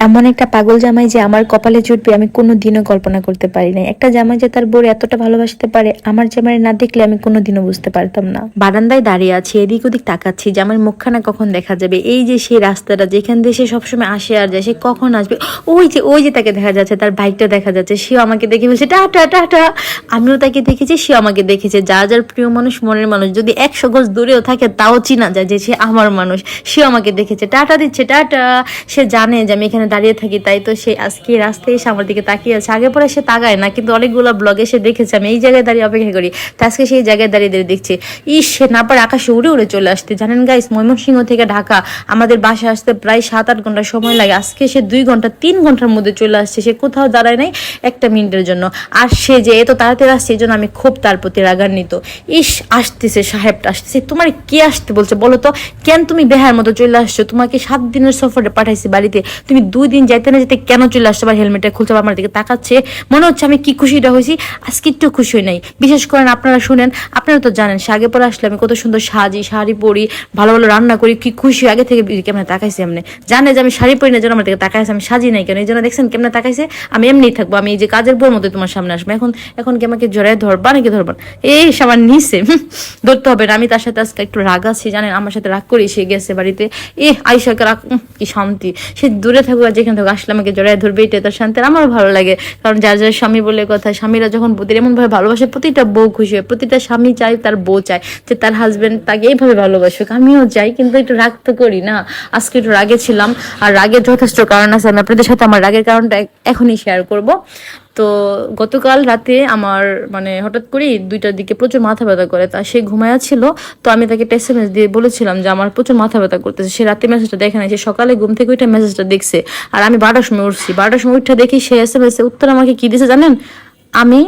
এমন একটা পাগল জামাই যে আমার কপালে জুটবে, আমি কোনো দিনও কল্পনা করতে পারি না একটা জামাই যে তার বউর এতটা ভালোবাসতে পারে, আমার জামাই না দেখলে আমি কোনো দিনও বুঝতে পারতাম না। বারান্দায় দাঁড়িয়ে আছি, এদিক ওদিক তাকাচ্ছি জামাই মুখখানা কখন দেখা যাবে? এই যে সেই রাস্তাটা, যেখান দিয়ে সে সবসময় আসে আর যায়, সে কখন আসবে? ওই যে ওই যে তাকে দেখা যাচ্ছে, তার বাইকটা দেখা যাচ্ছে, সেও আমাকে দেখে বলছে টাটা টাটা আমিও তাকে দেখেছি, সেও আমাকে দেখেছে। যার যার প্রিয় মানুষ, মনের মানুষ, যদি একশো গজ দূরেও থাকে, তাও চিনা যায় যে সে আমার মানুষ। সেও আমাকে দেখেছে টাটা দিচ্ছে টাটা সে জানে যে আমি এখানে দাঁড়িয়ে থাকি, তাই তো সে আজকে রাস্তায় এসে আমার দিকে তাকিয়ে আছে। আগে পরে সে তাকায় না, কিন্তু অনেকগুলো ব্লগে সে দেখেছে, আমি এই জায়গায় দাঁড়িয়ে অপেক্ষা করি। তো আজকে সেই জায়গায় দাঁড়িয়ে দাঁড়িয়ে দেখছে, ইস, সে না পারে আকাশে উড়ে উড়ে চলে আসতে। জানেন গাইস ময়মনসিংহ থেকে ঢাকা, আমাদের বাসা আসতে প্রায় সাত আট ঘণ্টা সময় লাগে। আজকে সে দুই ঘণ্টা, তিন ঘণ্টার মধ্যে চলে আসছে। সে কোথাও দাঁড়ায় নাই একটা মিনিটের জন্য। আর সে যে এত তাড়াতাড়ি আসছে, এই জন্য আমি খুব তার প্রতি রাগান্বিত। ইস, আসতেছে সাহেবটা আসতেছে। তোমার কে আসতে বলছে বলো তো? কেন তুমি বেহার মতো চলে আসছো? তোমাকে সাত দিনের সফরে পাঠাইছি বাড়িতে। তুমি দুই দিন যাইতে না যেতে কেন চলে আসছো আবার হেলমেটটা আবার আমার দিকে তাকাচ্ছে? মনে হচ্ছে আমি কি খুশিটা হয়েছি? আজকে একটু খুশি হই নাই। বিশেষ করেন আপনারা শুনেন, আপনারা তো জানেন আগে পরে আসলে আমি কত সুন্দর সাজি, শাড়ি পরি, ভালো ভালো রান্না করি, কি খুশি আগে থেকে কেমন তাকাইছি এমনি? জানে যে আমি শাড়ি পরি না যেন আমার দিকে তাকাইছে, আমি সাজি নাই কেন? এই জন্য দেখছেন কেমন তাকাইছে? আমি এমনিই থাকব, আমি এই যে কাজের বোর মতো তোমার সামনে আসব। এখন এখন কি আমাকে জড়ায় ধরবা নাকি ধরবা এই সবার নিচে ধরতে হবে না। আমি তার সাথে আজকে একটু রাগ আছি, জানেন, আমার সাথে রাগ করি, সে গেছে বাড়িতে। এ আইসাকে রাগ কি শান্তি। সে দূরে থাকুক আর যেখানে থেকে আসলে আমাকে জড়ায় ধরবে এটা তার শান্তি আর আমারও ভালো লাগে। কারণ যার যার স্বামী বলে কথা, স্বামীরা যখন বোধের এমনভাবে ভালোবাসে, প্রতিটা বউ খুশি হয়, প্রতিটা স্বামী চায় তার বউ চায় যে তার হাজব্যান্ড তাকে এইভাবে ভালোবাসুক। আমিও চাই, কিন্তু একটু রাগ তো করি না। আজকে একটু রাগে ছিলাম, আর রাগের যথেষ্ট কারণ আছে। আমি আপনাদের সাথে আমার রাগের কারণটা এখনই শেয়ার করব। তো গতকাল রাতে আমার মানে হঠাৎ করেই দুইটার দিকে প্রচুর মাথা ব্যথা করে, তা সে ঘুমায়া ছিল, তো আমি তাকে একটা এসএমএস দিয়ে বলেছিলাম যে আমার প্রচুর মাথা ব্যথা করতেছে। সে রাতে মেসেজটা দেখে নাই, সে সকালে ঘুম থেকে ওইটা মেসেজটা দেখছে। আর আমি বারোটার সময় উঠছি। বারোটার সময় উঠে দেখি সে এসএমএস উত্তর আমাকে কি দিছে জানেন? আমি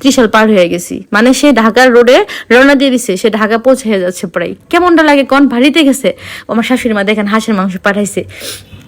ত্রিশাল পার হয়ে গেছি। মানে সে ঢাকার রোডে রওনা দিয়ে দিছে, সে ঢাকা পৌঁছে যাচ্ছে প্রায়। কেমনটা লাগে কোন ভারীতে গেছে? আমার শাশুড়ি মা দেখেন হাঁসের মাংস পাঠাইছে।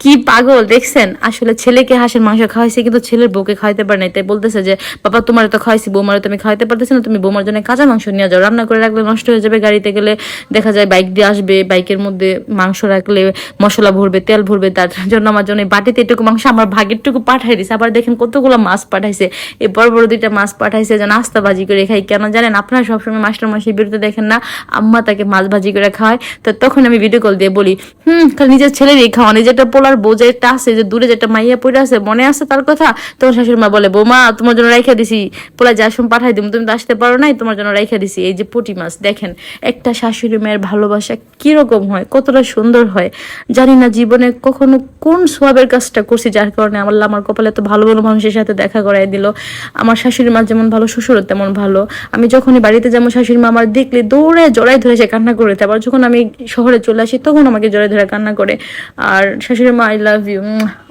কি পাগল, দেখছেন? আসলে ছেলেকে হাঁসের মাংস খাওয়াইছে, কিন্তু ছেলের বউকে খাওয়াইতে পারে নাই। তাই বলতেছে যে, বাবা, তোমার তো খাওয়াইছি, বৌমার তুমি খাওয়াইতে পারতেছি না। তুমি বৌমার জন্য কাঁচা মাংস নিয়ে যাও। রান্না করে রাখলে নষ্ট হয়ে যাবে, গাড়িতে গেলে দেখা যায় বাইক দিয়ে আসবে, বাইকের মধ্যে মাংস রাখলে মশলা ভরবে, তেল ভরবে, তার জন্য আমার জন্য বাটিতে এটুকু মাংস, আমার ভাগেরটুকু পাঠাই দিছে। আবার দেখেন কতগুলো মাছ পাঠাইছে। এই বড় বড় দুইটা মাছ পাঠাইছে যেন আস্তা ভাজি করে খাই। কেন জানেন, আপনারা সবসময় মাস্টার মাসির বিরুদ্ধে দেখেন না? আম্মা তাকে মাছ ভাজি করে খাওয়ায়। তো তখন আমি ভিডিও কল দিয়ে বলি, হুম নিজের ছেলেরই খাওয়া যেটা পোলার বউ যেটা আছে যে দূরে যেটা মাইয়া পড়ে আছে, মনে আছে তার কথা? তোমার শাশুড়ি মা বলে, বৌমা, তোমার জন্য রাইখা দিছি। পোলা যার সময় পাঠাই দিম, তুমি তো আসতে পারো নাই, তোমার জন্য রাইখা দিছি। এই যে পুটি মাছ, দেখেন, একটা শাশুড়ি মেয়ের ভালোবাসা কীরকম হয়, কতটা সুন্দর হয়। জানি না জীবনে কখনো কোন সোয়াবের কাজটা করছি, যার কারণে আমার আমার কপালে এত ভালো ভালো মানুষের সাথে দেখা করাই দিল। আমার শাশুড়ি মা যেমন ভালো, শ্বশুরও তেমন ভালো। আমি যখনই বাড়িতে যেমন শাশুড়ি মা আমার দেখলে দৌড়ে জড়াই ধরে সে কান্না করে। আবার যখন আমি শহরে চলে আসি, তখন আমাকে জড়াই ধরে কান্না করে। আর শাশুড়ি মা আই লাভ ইউ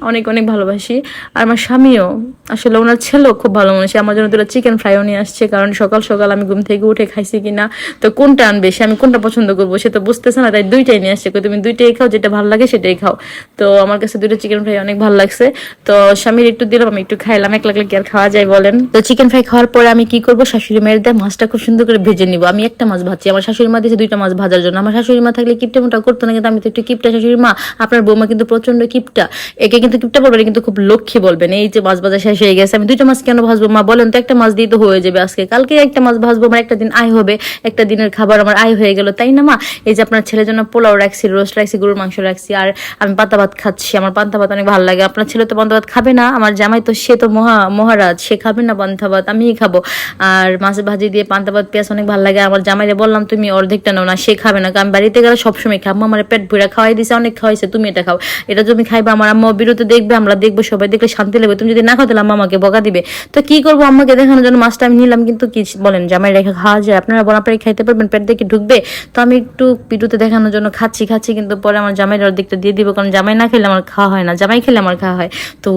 অনেক অনেক ভালোবাসি। আর আমার স্বামীও, আসলে ওনার ছেলেও খুব ভালো মানুষ আমার জন্য দুটো চিকেন ফ্রাইও নিয়ে আসছে, কারণ সকাল সকাল আমি ঘুম থেকে উঠে খাইছি কিনা, তো কোনটা আনবে, সে আমি কোনটা পছন্দ করব, সে তো বুঝতেছে না, তাই দুইটাই নিয়ে আসছে তুমি দুইটাই খাও, যেটা ভালো লাগে সেটাই খাও। তো আমার কাছে দুটো চিকেন ফ্রাই অনেক ভালো লাগছে, তো স্বামীর একটু দিলাম, আমি একটু খাইলাম এক লাগলে কি আর খাওয়া যায় বলেন? তো চিকেন ফ্রাই খাওয়ার পরে আমি কি করব, শাশুড়ি মায়ের দেয় মাছটা খুব সুন্দর করে ভেজে নিবো। আমি একটা মাছ ভাজছি, আমার শাশুড়ি মা দিয়েছে দুইটা মাছ ভাজার জন্য। আমার শাশুড়ি মা থাকলে কিপটা মোটা করতো না, কিন্তু আমি তো একটু কিপটা শাশুড়ি মা। আপনার বৌমা কিন্তু প্রচণ্ড কিপটা। একে কিন্তু কিপটা বলবেন কিন্তু খুব লক্ষ্মী বলবেন। এই যে মাছ ভাজা শেষ হয়ে গেছে, আমি দুইটা মাছ কেন ভাজবো? মা, বলেন তো, একটা মাছ দিয়ে তো হয়ে যাবে আজকে। কালকে একটা মাছ ভাজবো, আমার একটা দিন আয় হবে, একটা দিনের খাবার আমার আয় হয়ে গেল, তাই না, মা? এই যে আপনার ছেলের জন্য পোলাও রাখছি, রোস্ট রাখছি, গরুর মাংস রাখছি, আর আমি পান্তা ভাত খাচ্ছি, আমার পান্তা ভাত অনেক ভালো লাগে। আপনার ছেলে তো পান্তা ভাত খাবে না, আমার জামাই তো, সে তো মহা, মহারাজ, সে খাবে না পান্তা ভাত, আমিই খাব। আর মাছ ভাজি দিয়ে পান্তা ভাত, পেঁয়াজ অনেক ভালো লাগে, আমার জামাইরে বললাম, তুমি অর্ধেকটা নাও না, সে খাবে না, কারণ বাড়িতে গেলে সবসময় খাব আমার পেট ভুড়া খাওয়াই দিছে, অনেক খাওয়াইছে, তুমি এটা খাও। এটা তুমি খাইবে, আমার আম্মা বিরতি দেখবে, আমরা দেখব, সবাই দেখলে শান্তি লাগবে। তুমি যদি না খাও, তাহলে আমাকে বকা দিবে। তো কি করব আম্মাকে দেখানোর জন্য? মাছটা আমি নিলাম, কিন্তু কি বলেন, জামাই রেখে খাওয়া যায়। আপনারা আপনারা খাইতে পারবেন, পেট দেখে ঢুকবে। তো আমি একটু পিটুতে দেখানোর জন্য খাচ্ছি খাচ্ছি, কিন্তু পরে আমার জামাইয়ের অর্ধেকটা দিয়ে দিব, কারণ জামাই না খেলে আমার খাওয়া হয় না। জামাই খেলে আমার খাওয়া হয়। তো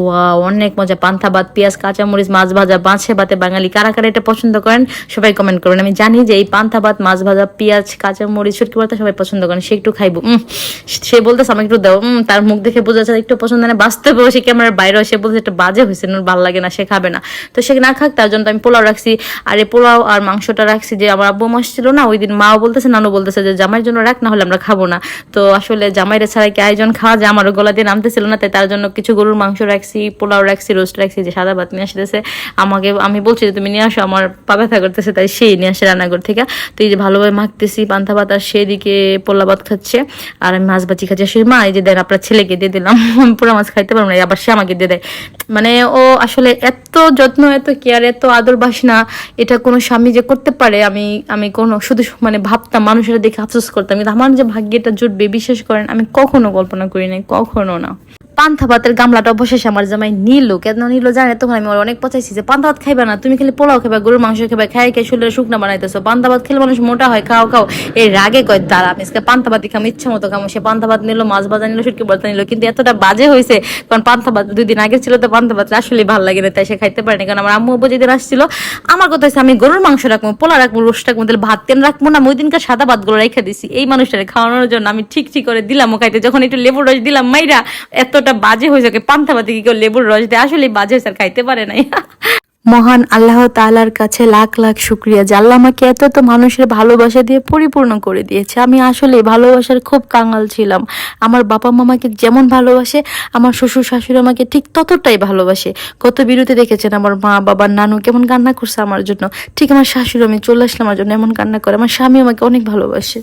অনেক মজা। পান্থা ভাত, পেঁয়াজ, কাঁচামরিচ, মাছ ভাজা মাছে ভাতে বাঙালি। কারা কারা এটা পছন্দ করেন, সবাই কমেন্ট করেন। আমি জানি যে এই পান্থা ভাত, মাছ ভাজা, পেঁয়াজ, কাঁচামরিচ শুটকি ভাত সবাই পছন্দ করেন। সে একটু খাইবো। সে বলতেছে আমাকে একটু দাও। তার মুখ দেখে দেখে বোঝা যাচ্ছে একটু পছন্দ না বাস্তবেও সে ক্যামেরার বাইরেও সে বলছে একটা বাজে হয়েছে ওর ভালো লাগে না, সে খাবে না। তো সে না খাক, তার জন্য আমি পোলাও রাখছি। আর এই পোলাও আর মাংসটা রাখছি যে আমার আব্বু মাস ছিল না, ওই দিন মাও বলতেছে, নানু বলতেছে যে জামাইয়ের জন্য রাখ, না হলে আমরা খাব না। তো আসলে জামাইরা ছাড়া কি আয়োজন খাওয়া যায়? আমারও গলা দিয়ে নামতেছিল না, তাই তার জন্য কিছু গরুর মাংস রাখছি, পোলাও রাখছি, রোস্ট রাখছি, যে সাদা ভাত নিয়ে আসতেছে। আমাকে, আমি বলছি যে তুমি নিয়ে আসো, আমার পা ব্যথা করতেছে, তাই সেই নিয়ে আসে রান্নাঘর থেকে। তো এই যে ভালোভাবে মাখতেছি পান্তা ভাত আর সেদিকে পোলা ভাত খাচ্ছে। আর আমি মাছ ভাজি খাচ্ছি। সে মা, এই যে দেন আপনার ছেলেকে দিয়ে দিলাম। পুরো মাছ খাইতে পারব না, আবার সে আমাকে দিয়ে দেয়। মানে ও আসলে এত যত্ন, এত কেয়ার এত আদর বাসনা, এটা কোনো স্বামী যে করতে পারে, আমি আমি কোনো, শুধু মানে ভাবতাম, মানুষের দেখে আফসোস করতাম। কিন্তু আমার যে ভাগ্যটা জুটবে, বিশ্বাস করেন, আমি কখনো কল্পনা করি নাই, কখনো না। পান্থা ভাতের গামলাটা অবশেষে আমার জামাই নিল। কেন নিল, জানে তখন আমি অনেক পচাইছি যে পান্থা ভাত খাইবে না, তুমি খালি পোলাও খাবে গরুর মাংস খাবে খাই খাই শরীরে শুকনা বানাইতেছো। পান্থা ভাত খেলে মানুষ মোটা হয়, খাও খাও। এই রাগে কয়, দাঁড়া, আমি আজকে পান্থা ভাতই খাম, ইচ্ছা মতো খামো। সে পান্থা ভাত নিল, মাছ ভাজা নিল, শুটকি ভর্তা নিল, কিন্তু এতটা বাজে হয়েছে কারণ পান্থা ভাত দুই দিন আগে ছিল, তো পান্থা ভাত আসলে ভালো লাগে না, তাই সে খাইতে পারেনি। কারণ আমার আম্মু আব্বু যেদিন আসছিল, আমার কথা হচ্ছে আমি গরুর মাংস রাখব পোলা রাখব, রোস্ট রাখব, তাহলে ভাত কেন রাখব না? ওই দিনকার সাদা ভাতগুলো রেখে দিছি। এই মানুষটারে খাওয়ানোর জন্য আমি ঠিক ঠিক করে দিলাম, ও খাইতে। যখন একটু লেবু রস দিলাম, মাইরা এতটা বাজে হয়েছে ওকে পান্থা কি কেউ লেবুর রস দেয়? আসলে বাজে হয়েছে আর খাইতে পারে নাই। মহান আল্লাহ তাআলার কাছে লাখ লাখ শুক্রিয়া। যে আল্লাহ আমাকে এত এত মানুষের ভালোবাসা দিয়ে পরিপূর্ণ করে দিয়েছে। আমি আসলে ভালোবাসার খুব কাঙাল ছিলাম। আমার বাবা মামাকে যেমন ভালোবাসে, আমার শ্বশুর শাশুড়ি আমাকে ঠিক ততটাই ভালোবাসে। কত বিরতি দেখেছেন আমার মা বাবার নানু কেমন কান্না করছে আমার জন্য। ঠিক আমার শাশুড়ি, আমি চলে আসলাম আমার জন্য, এমন কান্না করে। আমার স্বামী আমাকে অনেক ভালোবাসে।